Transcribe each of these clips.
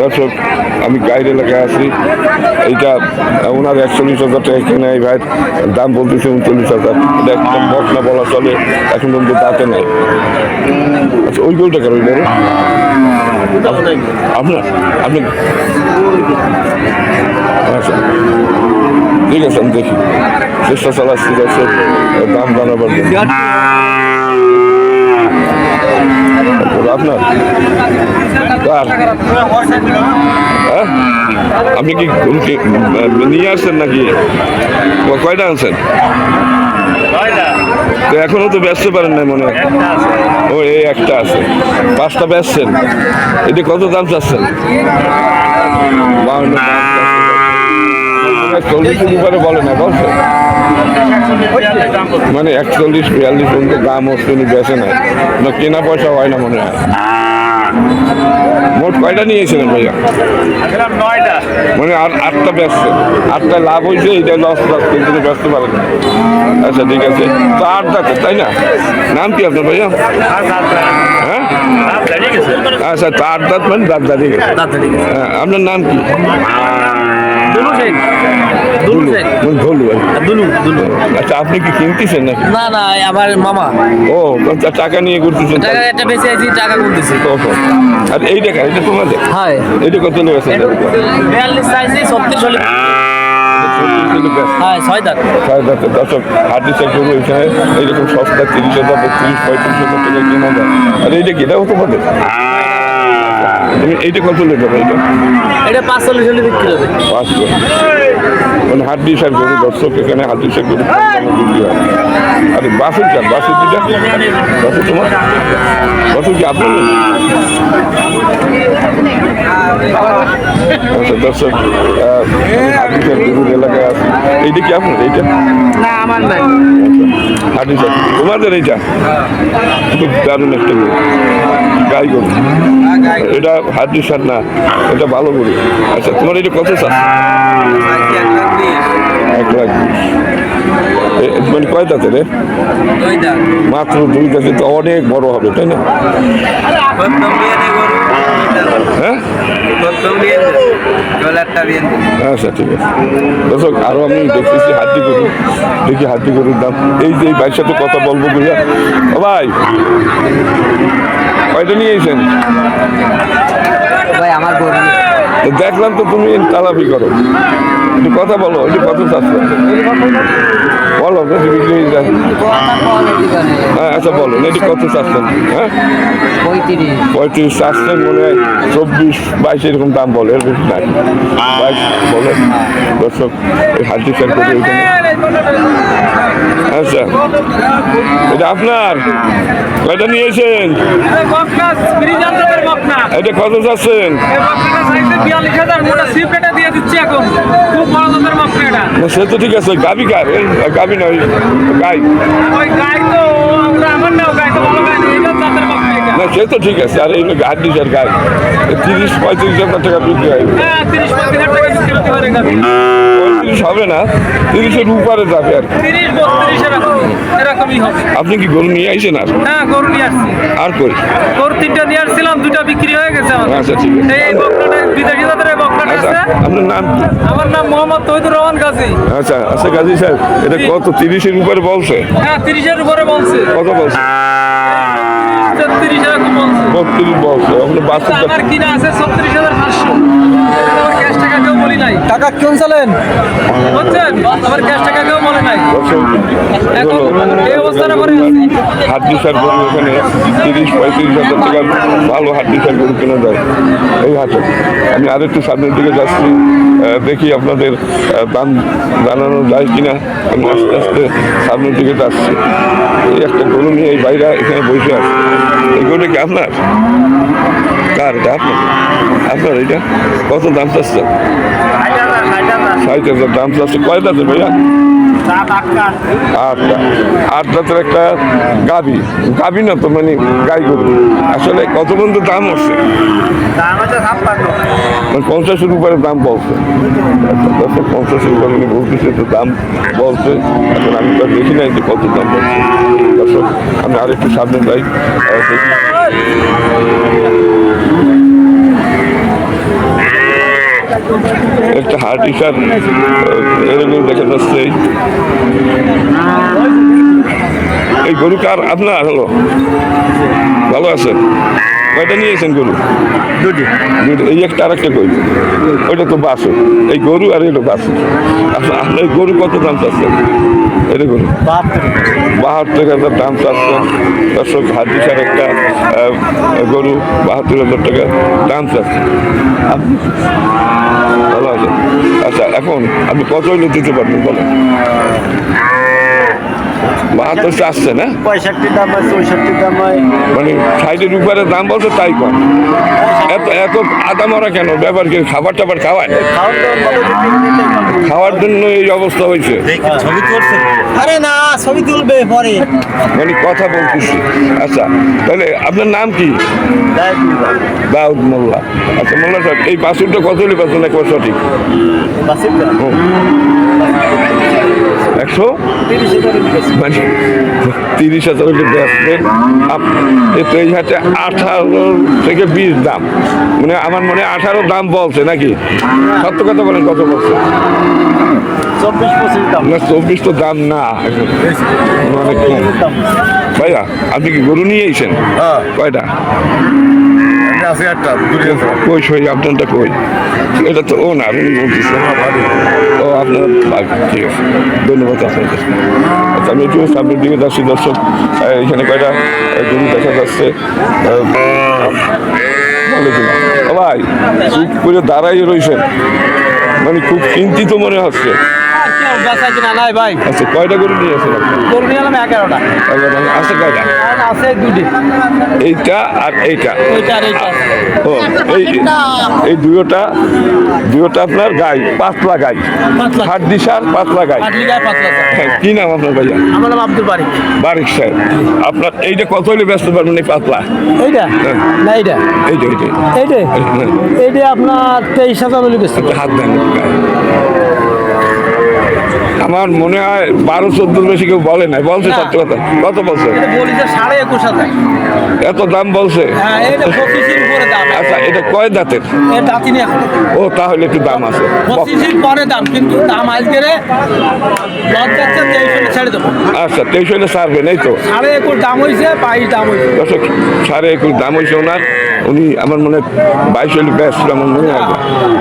দর্শক, আমি গাইড এলাকায় আছি। এইটা ওনার একচল্লিশ হাজার টাকা কিনে এই ভাই, দাম বলতেছে উনচল্লিশ হাজার। এটা একটা বকনা বলা চলে, এখন পর্যন্ত দাঁতে নেই। আচ্ছা ওই গোলটা কেন ওই বড়? আপনার, আপনি আচ্ছা ঠিক আছে, আমি দেখি। চেষ্টা চালাচ্ছি, দর্শক, দাম জন্য। আপনার? কার? আপনি কি নিয়ে আসছেন নাকি? কয়টা আনছেন? তো এখনও তো ব্যস্ত পারেন না মনে হয়। ও, এই একটা আছে। পাঁচটা বেচছেন। এটা কত দাম চাচ্ছেন? চল্লিশের বলে না মানে একচল্লিশ বিয়াল্লিশ পর্যন্ত দাম হচ্ছে বেছে না, কেনা পয়সা হয় না মনে হয়। মোট কয়টা নিয়েছিলেন ভাইয়া? নয়টা। মানে আর আটটা বেচছেন আটটা লাভ হয়েছে এটা লস লস কিন্তু ব্যস্ত পারেন না। আচ্ছা ঠিক আছে। তো আট তাই না? নাম কি আপনার ভাইয়া? হ্যাঁ? আচ্ছা তো আট দাঁত মানে দাঁত দাঁড়িয়ে গেছে হ্যাঁ, আপনার নাম কি? শেখ দুলু দুলু আচ্ছা আপনি কি কিনতেছেন নাকি? না না আমার মামা। ও তা টাকা নিয়ে ঘুরতেছেন টাকা একটা বেশি আছি টাকা ওহো। আর এই দেখা এটা তোমাদের? হয়। এটা কত লেগেছে বিয়াল্লিশ চাইছি ছত্রিশ হলে হ্যাঁ ছয় দাঁত। দর্শক হাট ডিসাইড করব এখানে এইরকম সস্তা তিরিশ হাজার বত্রিশ পঁয়ত্রিশ হাজার টাকা কেনা যায়। আর এইটা কি? এটাও তোমাদের? তুমি এইটা কত লেগে এইটা এটা পাঁচচল্লিশ হলে বিক্রি হবে। পাঁচশো মানে হাট ডিসাইড করব দর্শক এখানে ডিসাইড করব বিক্রি হয়। আরে বাসের তোমার? বাসের কি আপনার? আচ্ছা দর্শক ডিসাইড এলাকায় আছে। এইটা কি আপনার? এইটা? না আমার নাই। হাঁটি চাল তোমাদের এইটা? খুব দারুণ একটা গরু। গাই গরু। এটা হাড্ডি সার না, এটা ভালো গরু আচ্ছা তোমার এটা কত চাষ এক লাখ মানে কয় দাঁতে রে? মাত্র দুই দাঁতে তো অনেক বড় হবে, তাই না? হ্যাঁ? আচ্ছা ঠিক আছে। দর্শক আরও আমি দেখতেছি হাড্ডি গরু। দেখি হাড্ডি গরুর দাম। এই যে এই ভাইয়ের সাথে কথা বলব বুঝা ও ভাই কয়টা নিয়ে এসেছেন? ভাই আমার গরু দেখলাম তো তুমি তালাপি করো। একটু কথা বলো একটু কত চাচ্ছ বলো বিক্রি হয়ে হ্যাঁ আচ্ছা বলো এটি কত চাচ্ছেন? হ্যাঁ? পঁয়ত্রিশ। চাচ্ছেন মনে হয় চব্বিশ বাইশ এরকম দাম বলে এর বেশি নাই। বাইশ বলে। দর্শক এই স্যার করে আচ্ছা। এটা আপনার? কয়টা নিয়েছেন এটা কত চাচ্ছেন? না, সে তো ঠিক আছে গাবি কার গাবি নয় গাই। না সে তো ঠিক আছে আর এই হাড্ডি স্যার গাই। তিরিশ পঁয়ত্রিশ হাজার টাকা বিক্রি হয়। পঁয়ত্রিশ হবে না তিরিশের উপরে যাবে আর আপনি কি গরু নিয়ে আইছেন আর? হ্যাঁ গরু নিয়ে আসছি। আর কই? গরু তিনটা নিয়ে আসছিলাম দুটা বিক্রি হয়ে গেছে আমার। আচ্ছা ঠিক আছে। এই বকনাটা বিদেশি জাতের এই বকনাটা আচ্ছা আছে। আপনার নাম কি? আমার নাম মোহাম্মদ তহিদুর রহমান গাজী। আচ্ছা আচ্ছা গাজী সাহেব এটা কত তিরিশের উপরে বলছে? হ্যাঁ তিরিশের উপরে বলছে। কত বলছে? তিরিশ এরকম বলছে। বত্রিশ বলছে আপনার বাচ্চা আমার কিনা আছে ছত্রিশ হাজার পাঁচশো। কেউ বলি নাই। টাকা কেমন চলেন? বুঝছেন আমার ক্যাশ টাকা কেউ বলে নাই। এখন এই অবস্থাটা করে আছি। দিশার গরু এখানে তিরিশ পঁয়ত্রিশ হাজার টাকা ভালো হাট দিশার গরু কেনা যায়। এই হাটে আমি আরেকটু সামনের দিকে যাচ্ছি দেখি আপনাদের দাম জানানো যায় কিনা। আমি আস্তে আস্তে সামনের দিকে যাচ্ছি। এই একটা গরু নিয়ে এই বাইরা এখানে বসে আছে। এই গরুটা কি আপনার? কার এটা আপনার? আপনার এটা? কত দাম চাচ্ছেন? ষাট হাজার দাম চাচ্ছে। কয় দাঁতের ভাইয়া? আটটা আট দাঁতের একটা গাভি। গাভি না তো মানে গাই গরু। আসলে কত পর্যন্ত দাম হচ্ছে মানে পঞ্চাশের উপরে দাম বলছে। দশ পঞ্চাশের উপরে বলতেছে তো দাম বলছে। এখন আমি তো দেখি নাই যে কত দাম বলছে। আমি আরেকটু সামনে যাই। দেখি। একটা হার্ট ইসার এরকম দেখা যাচ্ছে। এই গরু কার? আপনার হলো। ভালো আছেন? কয়টা নিয়েছেন গরু? দুটি। এই একটা আর একটা কই? ওইটা তো বাসু। এই গরু আর এটা বাসু। আপনার আপনার এই গরু কত দাম চাচ্ছেন? এটা গরু? বাহাত্তর। হাজার দাম চাচ্ছেন। দর্শক হাদিসার একটা গরু বাহাত্তর হাজার টাকা দাম চাচ্ছে আপনি? ভালো আছেন। আচ্ছা এখন আপনি কত হইলে দিতে পারবেন বলেন? বাহাত্তর চাচ্ছে না? পঁয়ষট্টি দাম হয় চৌষট্টি দাম হয়। মানে সাইডের উপরে দাম বলছে তাই কম এত এত আদা মরা কেন? ব্যাপার কি খাবার টাবার খাওয়ায়? খাওয়ার জন্য এই অবস্থা হয়েছে। আরে না ছবি তুলবে পরে। মানে কথা বলতেছি। আচ্ছা তাহলে আপনার নাম কি? দাউদ মোল্লা। আচ্ছা মোল্লা সাহেব এই পাসুরটা কত হলে পাচ্ছেন একবার সঠিক? হুম। একশো মানে তিরিশ হাজার হলে বেচবেন তো এই হাতে আঠারো থেকে বিশ দাম। মানে আমার মনে আঠারো দাম বলছে নাকি? সত্য কথা বলেন কত বলছে? চব্বিশ তো দাম না। অনেক কম। ভাইয়া আপনি কি গরু নিয়ে এসেছেন? কয়টা? আছে একটা কই সই আপনারটা কই? এটা তো ও না আপনি বলতেছেন। ও আপনার ঠিক আছে। ধন্যবাদ আচ্ছা আমি একটু সামনের দিকে যাচ্ছি দর্শক। এখানে কয়টা গরু দেখা যাচ্ছে। ভাই চুপ করে দাঁড়াই রয়েছেন মানে খুব চিন্তিত মনে হচ্ছে। বেচা কিনা? নাই ভাই। আচ্ছা কয়টা গরু নিয়ে আসেন গরু নিয়ে এলাম এগারোটা। এগারোটা। আছে কয়টা? আছে দুটি এইটা আর এইটা। আর এইটা। ও এই এই দুয়োটা দুয়োটা আপনার গাই পাতলা গাই। হাট দিশার পাতলা গাই। হ্যাঁ, কি নাম আপনার ভাইয়া? আমার নাম আব্দুল বারিক। বারিক সাহেব। আপনার এইটা কত হলে ব্যস্ত পারবেন এই পাতলা? এইটা? হ্যাঁ। না এইটা? এইটা এইটা এইটা? হ্যাঁ, এইটা আপনার তেইশ হাজার হলে একটা হাত দেন। আমার মনে হয় বারো চোদ্দ বেশি কেউ বলে নাই। বলছে। সত্য কথা। কত বলছে? এত দাম বলছে? হ্যাঁ আচ্ছা এটা কয় দাঁতের? ও তাহলে একটু দাম আছে। পরে দাম কিন্তু দাম আজকে আচ্ছা তেইশ হলে ছাড়বেন এই তো? সাড়ে একুশ দাম হয়েছে বাইশ দাম হয়েছে সাড়ে একুশ দাম হয়েছে ওনার। উনি আমার মনে হয় বাইশ হলে ব্যাস আমার মনে হয়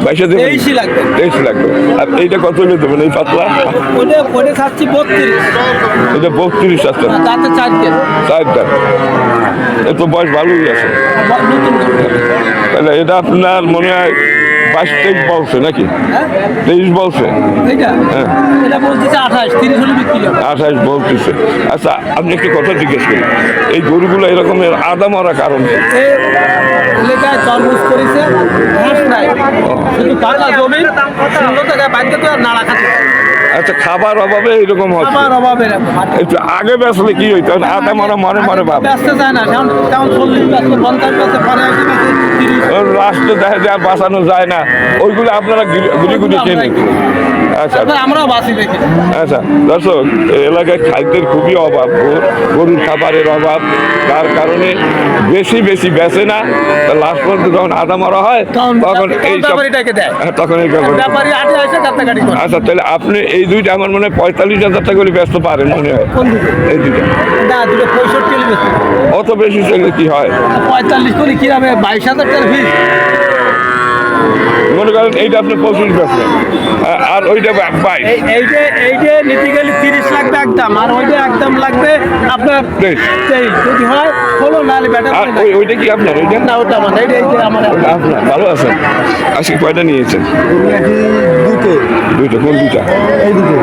বাইশে তেইশই লাগবে। তেইশ লাগবে। আর এইটা কত হলে দেবেন? এই পাতলা? ওটা ওটা খাচ্ছি বত্রিশ। এটা বত্রিশ আছে। দাঁতে চারটে চারটা। এ তো বয়স ভালোই আছে। তাহলে এটা আপনার মনে হয় বাইশ তেইশ বলছে নাকি? হ্যাঁ তেইশ বলছে? হ্যাঁ। আঠাশ বলতেছে। আচ্ছা আপনি একটু কথা জিজ্ঞেস করি। এই গরুগুলো এরকমের আদা মরা কারণ এলাকায় তরমুজ করেছে ঘাস নাই। শুধু পাকা জমি সুন্দর জায়গায় বাড়িতে তো আর নাড়া খাচ্ছে আচ্ছা খাবার অভাবে এরকম হচ্ছে? আমার অভাবে একটু আগে বেসলে কি হইতো? আদা মারা মরে মরে ভাব। ব্যস্ত যায় না তেমন চল্লিশ ব্যস্ত পঞ্চাশ ব্যস্ত পরে রাষ্ট্র দেখা যায় বাঁচানো যায় না। ওইগুলো আপনারা গুলি গুলি কেনে আচ্ছা। আমরাও বাসি দেখি। আচ্ছা দর্শক এলাকায় খাদ্যের খুবই অভাব। গরুর খাবারের অভাব। তার কারণে বেশি বেশি বেচে না। লাস্ট পর্যন্ত যখন আদা মরা হয় তখন তখন এই হ্যাঁ, তখন এই আচ্ছা তাহলে আপনি এই দুইটা আমার মনে হয় পঁয়তাল্লিশ হাজার টাকা করে ব্যস্ত পারেন মনে হয়। এই দুইটা। অত বেশি কি হয়? পঁয়তাল্লিশ করে কিরামে বাইশ হাজার ফিস মনে করেন এইটা আপনি পঁচিশ বেচলেন আর ওইটা বাইশ। এই এইটা এইটা নিতে গেলে তিরিশ লাগবে একদম আর ওইটা একদম লাগবে আপনার তেইশ। তেইশ। যদি হয় হলো নাহলে ব্যাটার আর ওই ওইটা কি আপনার? ওইটা? না ওটা আমার এইটা এইটা আমার আপনার ভালো আছেন? আজকে কয়টা নিয়েছেন? দুটো। দুইটা কোন দুইটা এই দুটো।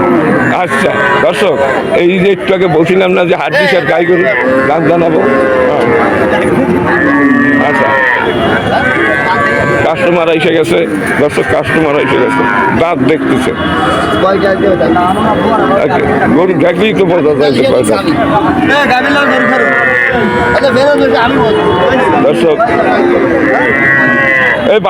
আচ্ছা দর্শক এই যে একটু আগে বলছিলাম না যে হাট ডিসার গাই গরু দাম জানাব? হ্যাঁ। আচ্ছা। কাস্টমার এসে গেছে। দর্শক কাস্টমার এসে গেছে। দাঁত দেখতেছে। আচ্ছা, গরু দেখলেই তো বোঝা যায় দর্শক এই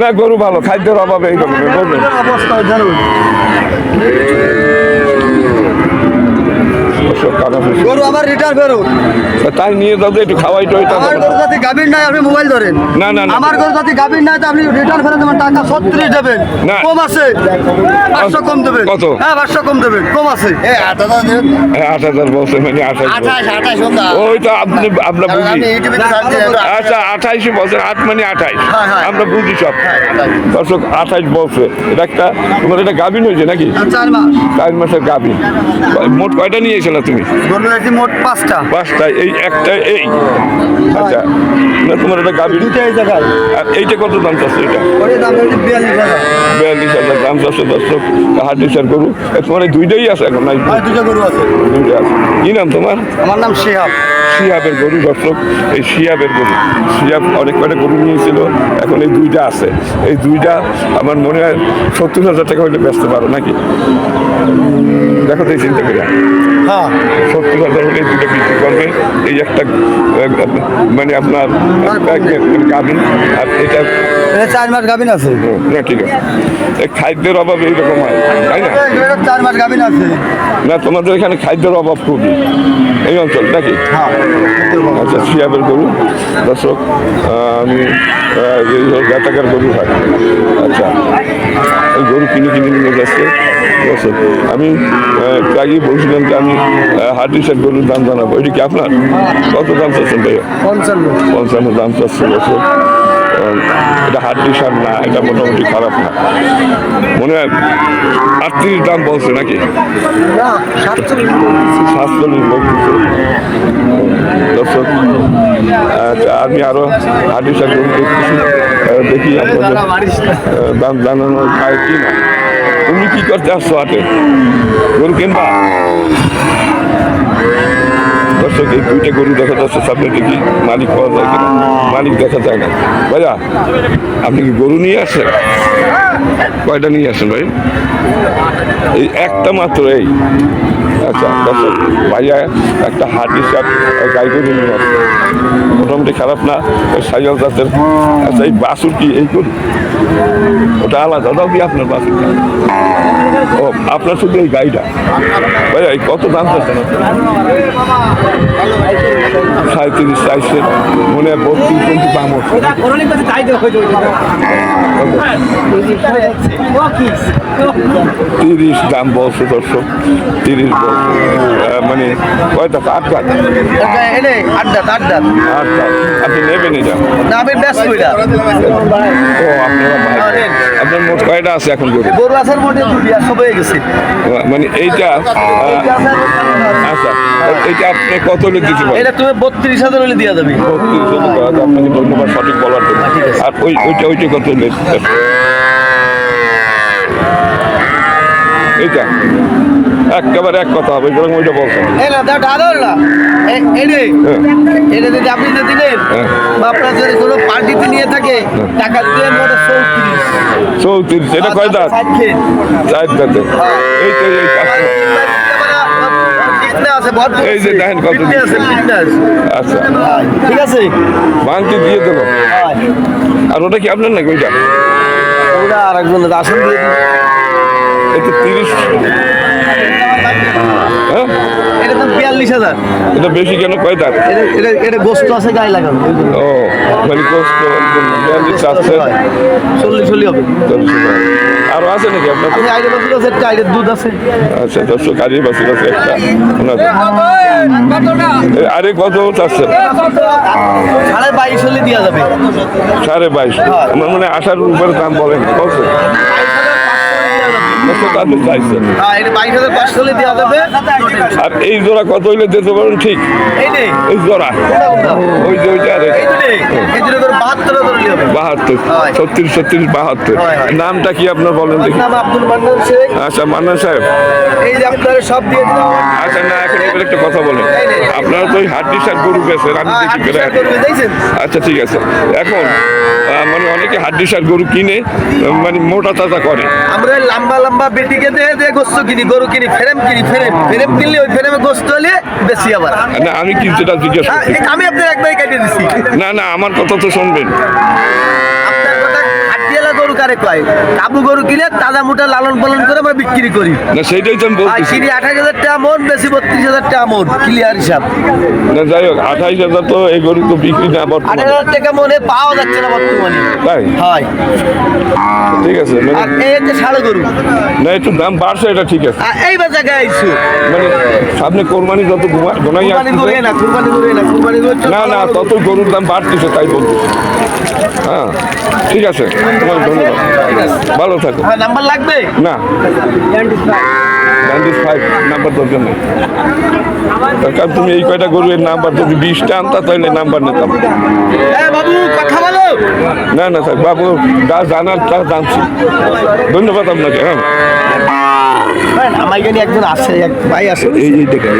না গরু ভালো খাদ্যের অভাবে এই বলবেন অবস্থা গরু আবার তাই নিয়ে একটু খাওয়াই টয় আমার গরু যদি গাভীর নাই আপনি মোবাইল ধরেন। না, না। আমার গরু যদি গাভীর নাই তো আপনি রিটার্ন ফেরত দেবেন টাকা ছত্রিশ দেবেন। না। কম আছে। পাঁচশো কম দেবেন। কত? হ্যাঁ পাঁচশো কম দেবেন। কম আছে। হ্যাঁ, আট হাজার বলছে মানে আঠাশ ওই তো আপনি আমরা বুঝি। আচ্ছা আঠাইশে বছর আট মানে আঠাইশ। হ্যাঁ, হ্যাঁ। আমরা বুঝি সব। দর্শক আঠাইশ বলছে। এটা একটা তোমার এটা গাভিন হয়েছে নাকি? চার মাস। চার মাসের গাভিন মোট কয়টা নিয়ে তুমি? গরু মোট পাঁচটা। পাঁচটা এই একটা এই। আচ্ছা না তোমার এটা এই জায়গায়। আর এইটা কত দাম চাচ্ছে এটা? ওই দাম হচ্ছে বিয়াল্লিশ হাজার। বিয়াল্লিশ হাজার দাম চাচ্ছে দর্শক হার্ডিসার গরু তোমার এই দুইটাই আছে এখন নাই দুটো গরু আছে। দুইটা আছে। কি নাম তোমার? আমার নাম শেহাব। শিয়াবের গরু দর্শক এই শিয়াবের গরু। শিয়াব অনেক গরু নিয়েছিল এখন এই দুইটা আছে। এই দুইটা আমার মনে হয় সত্তর হাজার টাকা হলে বেচতে পারো নাকি? দেখো তো এই চিন্তা করে। হ্যাঁ। সত্তর হাজার হলে দুটো বিক্রি করবে। এই একটা মানে আপনার গাভিন আর এটা চার মাস গাভিন আছে। না ঠিক আছে। এই খাদ্যের অভাব এইরকম হয় তাই না? চার মাস গাভিন আছে। না তোমাদের এখানে খাদ্যের অভাব খুবই। এই অঞ্চল নাকি? হ্যাঁ। আচ্ছা শিয়াবের গরু। দর্শক আমি এই হলো জাতাকার গরু হয়। আচ্ছা এই গরু কিনে কিনে নিয়ে যাচ্ছে। দর্শক আমি আগে বলছিলাম যে আমি হার্ডিসের গরুর দাম জানাব। এটি কি আপনার? কত দাম চাচ্ছেন ভাইয়া? পঞ্চান্ন। পঞ্চান্ন দাম চাচ্ছে আহ, এটা হাড্ডি সার না এটা মোটামুটি খারাপ না। মনে হয় আটত্রিশ দাম বলছে নাকি? সাতচল্লিশ বলতেছে দর্শক আচ্ছা আমি আরও হাডিসা গরু দেখতেছি দেখি আপনাদের দাম জানানো যায় কি না। তুমি কি করতে আসছো হাটে গরু কিনবা? দর্শক, এই দুইটা গরু দেখা যাচ্ছে সামনে দেখি মালিক পাওয়া যায় কিনা? মালিক দেখা যায় না। ভাইয়া, আপনি কি গরু নিয়ে আসেন কয়টা নিয়ে আসেন ভাই? এই একটা মাত্র এই? আচ্ছা দর্শক ভাইয়া একটা হাডি সাপ গাই নিয়ে আসে মোটামুটি খারাপ না ওই সাইকেল জাতের। আচ্ছা এই বাসুর কি এই গরু ওটা আলাদা দাও কি আপনার বাসুরটা ও আপনার শুধু এই গাড়িটা? ভাইয়া এই কত দাম চাচ্ছেন তিরিশ চাইছেন মনে হয় বত্রিশ কিন্তু দাম হচ্ছে। তিরিশ দাম বলছে দর্শক তিরিশ বলছে। মানে কয়টা আট গাছ এনে আড্ডা আড্ডা আট গাছ আপনি নেবেন এটা? না আমি ব্যস্ত এটা ও আপনারা আপনার মোট কয়টা আছে এখন গরু গরু মোটে দুটি আর সব হয়ে গেছে মানে এইটা আচ্ছা এইটা আপনি কত হলে দিতে পারেন? এটা তুমি বত্রিশ হাজার হলে দিয়ে টাকা, আপনাকে ধন্যবাদ সঠিক বলার জন্য। আর ওই ওইটা ওইটা কত হলে এইটা একেবারে এক কথা হবে যেরকম ওইটা বলছেন এই না দাও ঢালো না এ- এনে হ্যাঁ। এটা যদি আপনি যদি হ্যাঁ। বা আপনার যদি কোনো পার্টিতে নিয়ে থাকে টাকা দিয়ে চৌত্রিশ। চৌত্রিশ এটা কয় দাঁত? চার দাঁতে। এই তো এই পাঁচটা। এই যে দেখেন কত আচ্ছা। ঠিক আছে? দিয়ে দেবো। আর ওটা কি আপনার নাকি ওইটা? ওটা আর একজন আসন দিয়ে এটা তিরিশ হ্যাঁ? এটা তো বিয়াল্লিশ হাজার। এটা বেশি কেন? কয় দাঁত? এটা এটা এটা গোস্ত আছে গায়ে লাগানো। ও মানে গোস্ত বিয়াল্লিশ চাচ্ছে চল্লিশ হলে হবে। আরও আছে নাকি আপনার আছে একটা আইডের দুধ আছে। আচ্ছা দর্শক আছে একটা। আরে কত চাচ্ছেন? সাড়ে বাইশ হলে দেওয়া যাবে। সাড়ে বাইশ। আমার মনে হয় আঠারোর উপরে দাম বলেন। কত? চাইছেন হ্যাঁ আর এই জোড়া কত হইলে দিতে পারেন ঠিক? এই জোড়া। ওই যে ওইটা বাহাত্তর হয়। ছত্রিশ ছত্রিশ বাহাত্তর। হয়, হয়। নামটা কি আপনার বলেন দেখি। মান্নান আচ্ছা মান্না সাহেব। এই যে আপনারা সব দিয়ে দিলাম। আচ্ছা না এখন এবার একটা কথা বলেন। আপনারা তো ওই হাড্ডি শাক গরু আমি হ্যাঁ, দেখি আচ্ছা ঠিক আছে। এখন মানে অনেকে হাড্ডি শাক গরু কিনে মানে মোটা তাজা করে। আমরা লম্বা লম্বা বেটিকে দিয়ে দিয়ে গোস্ত কিনি গরু কিনি ফ্রেম কিনি ফ্রেম ফ্রেম কিনলে ওই ফ্রেমে গোস্ত হলে বেশি আবার। না আমি কিছুটা জিজ্ঞেস হ্যাঁ, আমি আপনার একবারই কেটে দিচ্ছি না না আমার কথা তো শুনবেন। হাটিয়ালা গরু কারে কয়? কাবু গরু কিনে তাজা মোটা লালন পালন করে আমরা বিক্রি করি। না সেইটাই তো আমি আর বলতেছি। কিনি আঠাশ হাজার টাকা মন বেশি বত্রিশ হাজার টাকা মন ক্লিয়ার হিসাব। না যাই হোক আঠাইশ হাজার তো এই গরু তো বিক্রি না আঠাশ বর্তমানে হাজার টাকা মনে পাওয়া যাচ্ছে না বর্তমানে। তাই? হয়। ঠিক আছে মানে আর এই হচ্ছে ষাড় গরু। না একটু দাম বাড়ছে এটা ঠিক আছে। আর এইবার জায়গায় আইসু মানে সামনে কোরবানি যত ঘুমা- ঘনাই কুরবানি করে না কুরবানি করে না কুরবানি করে না না তত গরুর দাম বাড়তেছে তাই বলছি হ্যাঁ ঠিক আছে। তোমার ধন্যবাদ। ভালো থাকো। হ্যাঁ নাম্বার লাগবে? না। নাইনটি ফাইভ নাম্বার দরকার নেই কারণ তুমি এই কয়টা গরুর নাম্বার যদি বিশটা আনতা তাহলে নাম্বার নিতাম। হ্যাঁ না না স্যার বাবু যা জানার তা জানছি। ধন্যবাদ আপনাকে হ্যাঁ। আমার এখানে একজন আসে এক ভাই আসে এই এই দেখেন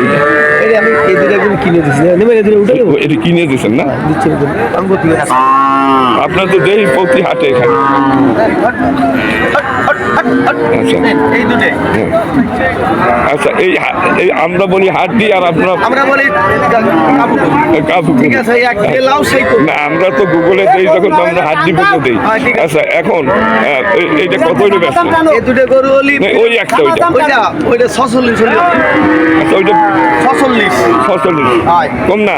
এই আমি এই দুটো একজন কিনে দিচ্ছি নেবে এই দুটো উঠে এটি কিনে দিয়েছেন না? দিচ্ছি না তুমি। আমি? আপনার তো দেই প্রতি হাটে এখানে। আচ্ছা। এই। আচ্ছা এই আমরা বলি হাট দিই আর আপনারা আমরা বলি না আমরা তো গুগলে দেই যখন তো আমরা হাত দিয়ে বলে দেই। হ্যাঁ। আচ্ছা এখন এইটা কত হইল ব্যস্ত? এই দুটো গরু হলি ওই একটা ওইটা। ওইটা ওইটা ছচল্লিশ হলি আচ্ছা ওইটা ছচল্লিশ। ছচল্লিশ। হয়। কম না?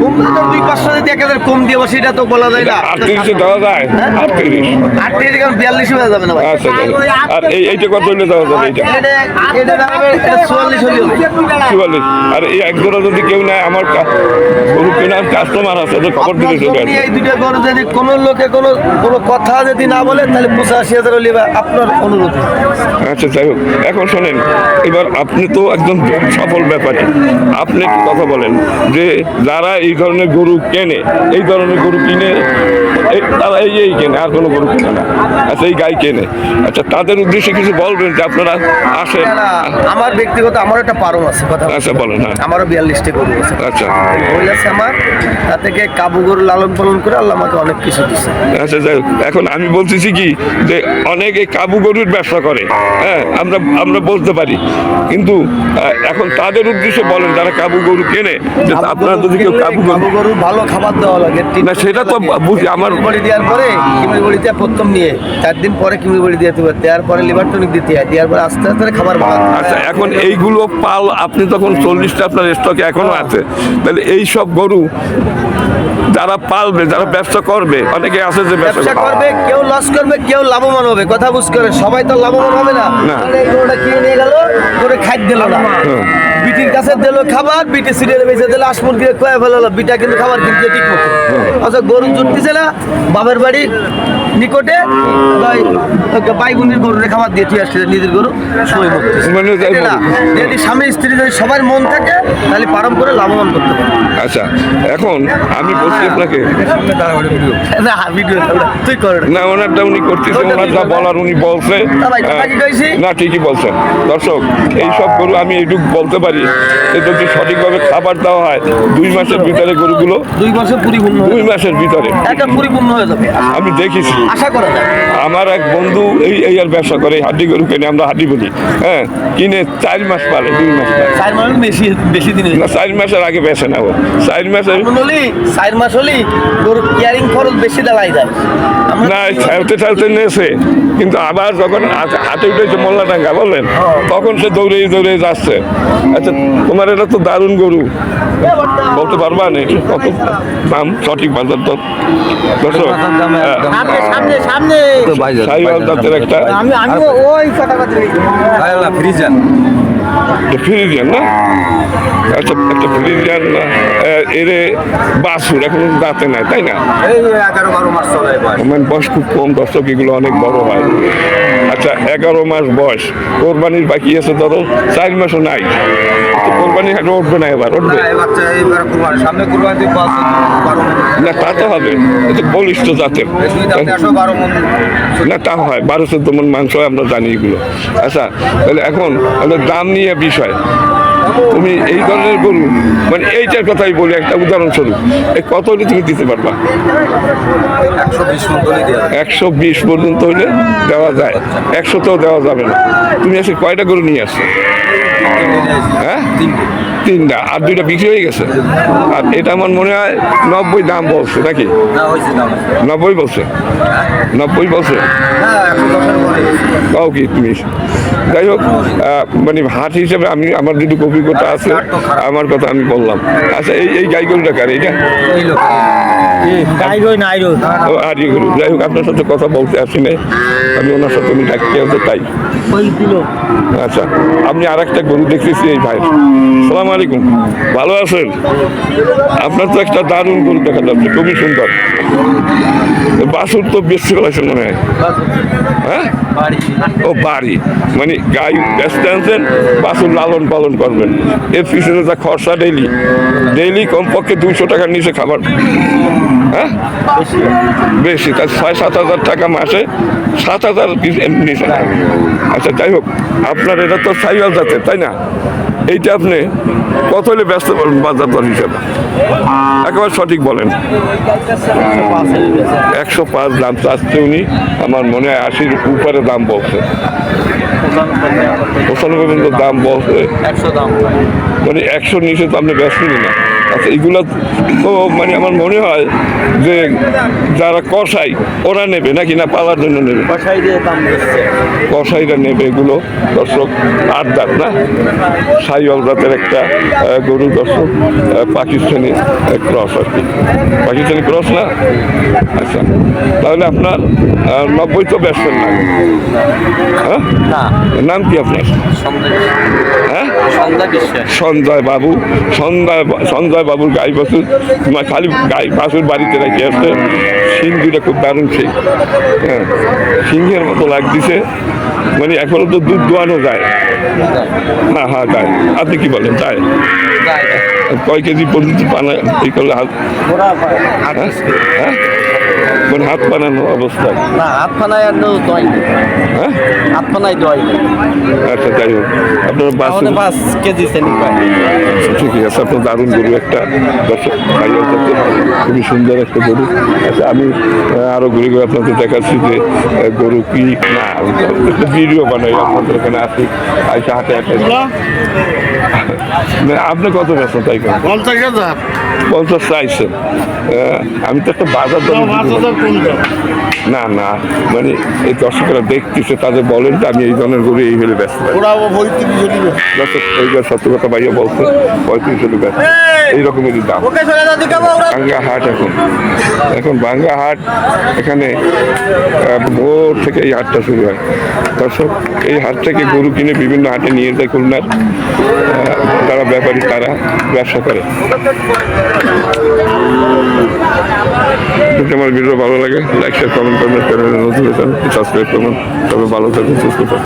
কম দুই পাঁচশো যদি এক হাজার কম দিয়ে সেটা তো বলা যায় আটত্রিশে দেওয়া যায়? আটত্রিশ। এখন বিয়াল্লিশ হয়ে যাবে না আচ্ছা আর এই এইটা কত হইলে দেওয়া যাবে এইটা? এটা এটা দাঁড়াবে এটা চুয়াল্লিশ চুয়াল্লিশ। আর এই এক জোড়া যদি কেউ নেয় আমার গরু কেনার কাস্টমার আছে ওদের খবর দিলে আপনার চলে জমি আসবে এই দুইটা গরু যদি কোনো লোকে কোনো কোনো কথা যদি না বলে তাহলে পঁচাশি হাজার হলে আপনার অনুরোধ। আচ্ছা যাই হোক। এখন শোনেন এবার আপনি তো একজন সফল ব্যাপারী। আপনি একটু কথা বলেন যে যারা এই ধরনের গরু কেনে এই ধরনের গরু কিনে তারা এই কেনে আর কোনো গরু কেনে না। আচ্ছা এই গাই কেনে। আচ্ছা তাদের উদ্দেশ্যে কিছু বলবেন যে আপনারা আসেন। আমার ব্যক্তিগত আমার একটা পারম আছে কথা আচ্ছা বলেন হ্যাঁ। আমারও বিয়াল্লিশটা গরু আছে। আচ্ছা। ওই আছে আমার তা থেকে কাবু গরু লালন পালন করে আল্লাহ আমাকে অনেক কিছু দিচ্ছে আচ্ছা যাই এখন আমি বলতেছি কি যে অনেকে কাবু গরুর ব্যবসা করে হ্যাঁ আমরা আমরা বলতে পারি। কিন্তু এখন তাদের উদ্দেশ্যে বলেন যারা কাবু গরু কেনে যে আপনারা যদি কেউ কাবু গরু ভালো খাবার দেওয়া লাগে না, সেটা তো বুঝি, আমার- বলি দেওয়ার পরে কিমির বড়িতে প্রথম নিয়ে চার দিন পরে কিমির বলি দিয়ে দেবে দেওয়ার পরে লিভার টনিক দিতে হয়। দেওয়ার পরে আস্তে আস্তে খাবার আচ্ছা এখন এইগুলো পাল আপনি তখন চল্লিশটা আপনার স্টকে এখনও আছে। তাহলে এই সব গরু যারা পালবে যারা ব্যবসা করবে অনেকে আছে যে ব্যবসা করবে। কেউ লস করবে কেউ লাভবান হবে কথা বুঝ করে সবাই তো লাভবান হবে না। গরুটা কিনে নিয়ে গেল করে খাদ্য দিল না। বিটির কাছে দিল খাবার বিটি সিরিয়াল বেঁচে দিল আসমুর দিয়ে কয়ে ফেলালো বিটা কিন্তু খাবার কিনতে ঠিক মতো। আচ্ছা গরু জুটতেছে না বাবার বাড়ি নিকটে বাইগুনির গরুরে খাবার দিয়ে তুই আসছে নিজের গরু সময় মানে যদি স্বামী স্ত্রী যদি সবার মন থাকে তাহলে পারম করে লাভবান করতে পারে আচ্ছা এখন আমি বলছি আপনাকে না ভিডিও তুই কর না ওনারটা উনি করতেছে ওটা ওনার যা বলার উনি বলছে। কইছি? না ঠিকই বলছেন। দর্শক এই সব গরু আমি এইটুকু বলতে পারি যদি সঠিকভাবে খাবার দেওয়া হয় দুই মাসের ভিতরে গরুগুলো দুই বছর পরিপূর্ণ হয়ে দুই মাসের ভিতরে। একটা পরিপূর্ণ হয়ে যাবে। আমি দেখেছি। আশা করা যায়। আমার এক বন্ধু এই এই আর ব্যবসা করে হাড্ডি গরু কেনে আমরা হাড্ডি বলি হ্যাঁ কিনে চার মাস পালে দুই মাস পালে চার মাস বেশি বেশি দিন। না চার মাসের আগে বেছে না চার মাসের হলি চার মাস হলি গরু কেয়ারিং খরচ বেশি দেওয়াই যায়। আমরা না ঠেলতে ঠেলতে নিয়েছে কিন্তু আবার যখন হাতে- উঠেছে মোল্লাডাঙ্গা বললেন তখন সে দৌড়ে দৌড়ে যাচ্ছে। আচ্ছা তোমার এটা তো দারুণ গরু। বলতে পারবা না? কত দাম? সঠিক বাজার তো। দর্শক হ্যাঁ, সাইওয়াল জাতের একটা ফ্রিজিয়ান না আচ্ছা একটা ফ্রিজিয়ান এর বাসুর এখন দাঁতে নাই তাই না? মানে বয়স। খুব কম দর্শক এগুলো অনেক বড় হয়। আচ্ছা এগারো মাস বয়স কোরবানির বাকি আছে ধরো চার মাসও নাই। কোরবানি হাটে উঠবে না এবার উঠবে না তা তো হবে এটা বলিষ্ঠ জাতের। না তা হয় বারো চোদ্দ মন মাংস আমরা জানি এগুলো। আচ্ছা তাহলে এখন দাম নিয়ে বিষয়। তুমি এই ধরনের গরু মানে এইটার কথাই বলি একটা উদাহরণস্বরূপ এই কত হলে তুমি দিতে পারবা? একশো বিশ পর্যন্ত হইলে দেওয়া যায়। একশোতেও দেওয়া যাবে না। তুমি এসে কয়টা গরু নিয়ে আসছো? হ্যাঁ? তিনটা। আর দুইটা বিক্রি হয়ে গেছে? আর এটা আমার মনে হয় নব্বই দাম বলছে নাকি। নব্বই বলছে? নব্বই বলছে? তাও কি তুমি? যাই হোক মানে হাট হিসেবে আমি আমার যদি অভিজ্ঞতা আছে আমার কথা আমি বললাম। আচ্ছা এই এই গাইগুলো কার এইটা? ও আর যাই হোক আপনার সাথে কথা বলতে আসি নাই। আমি ওনার সাথে আমি ডাকতে আছে তাই। আচ্ছা আপনি আর একটা গরু দেখতেছি এই ভাই সালাম আলাইকুম। ভালো আছেন? আপনার তো একটা দারুণ গরু দেখা যাচ্ছে খুবই সুন্দর। বাসুর তো বেশি ফেলাইছেন মনে হয়। হ্যাঁ? ও বাড়ি। মানে গাই ব্যস্ত আনছেন বাসুর লালন পালন করবেন। এর পিছনে যা খরচা ডেইলি ডেইলি কমপক্ষে দুইশো টাকার নিচে খাবার। হ্যাঁ? বেশি তার ছয় সাত হাজার টাকা মাসে সাত হাজার নিচে আচ্ছা যাই হোক আপনার এটা তো সাইকেল জাতের তাই না? এইটা আপনি কত হলে ব্যস্ত পারবেন বাজার দর হিসেবে? একেবারে সঠিক বলেন। একশো পাঁচ দাম চাচ্ছে উনি আমার মনে হয় আশির উপরে দাম বলছে। পঁচানব্বই পর্যন্ত দাম বলছে। দাম। মানে একশোর নিচে তো আপনি ব্যস্ত না। আচ্ছা এগুলো তো মানে আমার মনে হয় যে যারা কষাই ওরা নেবে নাকি না পালার জন্য নেবে? কষাইরা নেবে এগুলো দর্শক আট দাঁত না? সাইওয়াল জাতের একটা গরু দর্শক পাকিস্তানি ক্রস আর কি। পাকিস্তানি ক্রস না? আচ্ছা তাহলে আপনার নব্বই তো ব্যস্ত না হ্যাঁ? নাম কি আপনার? হ্যাঁ? সন্ধ্যা সঞ্জয় বাবু সঞ্জয় সঞ্জয় বাবুর গাই বাসুর তোমার খালি গাই বাসুর বাড়িতে রাখি আসছে সিং দুটা খুব দারুণ সিং। হ্যাঁ সিংহের মতো লাগতেছে। মানে এখন তো দুধ দোয়ানো যায়। হ্যাঁ হ্যাঁ যায় আপনি কি বলেন? তাই? কয় কেজি পর্যন্ত পানা এই করলে হাত হ্যাঁ? মানে হাত বানানো অবস্থা? না হাত ফানায় আর দই হ্যাঁ? হাত ফানায় দই আচ্ছা যাই হোক। আপনার তাহলে পাঁচ কেজি শ্রেণি পায় ঠিকই আছে আপনার দারুণ গরু একটা। দর্শক ভাইয়ের কাছে খুবই সুন্দর একটা গরু। আচ্ছা আমি আহ, আরও ঘুরে ঘুরে আপনাদের দেখাচ্ছি যে গরু কি না ভিডিও বানাই আপনাদের এখানে আসি। আইসা হাতে হাতে না, আপনি কত ব্যস্ত তাই পঞ্চাশ হাজার। পঞ্চাশ চাইছেন। আমি তো একটা বাজার দর না না মানে এই দর্শকরা দেখতেছে তাদের বলেন যে আমি এই ধরনের গরু এই হলে ব্যস্ত। সত্য কথা ভাইয়া বলছে পঁয়ত্রিশ হলে ব্যস্ত। এই! রকমেরই দাম। বাঙ্গা হাট এখন। এখন বাঙ্গা হাট এখানে ভোর থেকে এই হাটটা শুরু হয়। দর্শক এই হাট থেকে গরু কিনে বিভিন্ন হাটে নিয়ে যায় খুলনার। তারা ব্যাপারী তারা ব্যবসা করে। আমার ভিডিও ভালো লাগে লাইক শেয়ার কমেন্ট করবেন, চ্যানেলে নতুন সাবস্ক্রাইব করবেন। তবে ভালো থাকুন, সুস্থ থাকুন।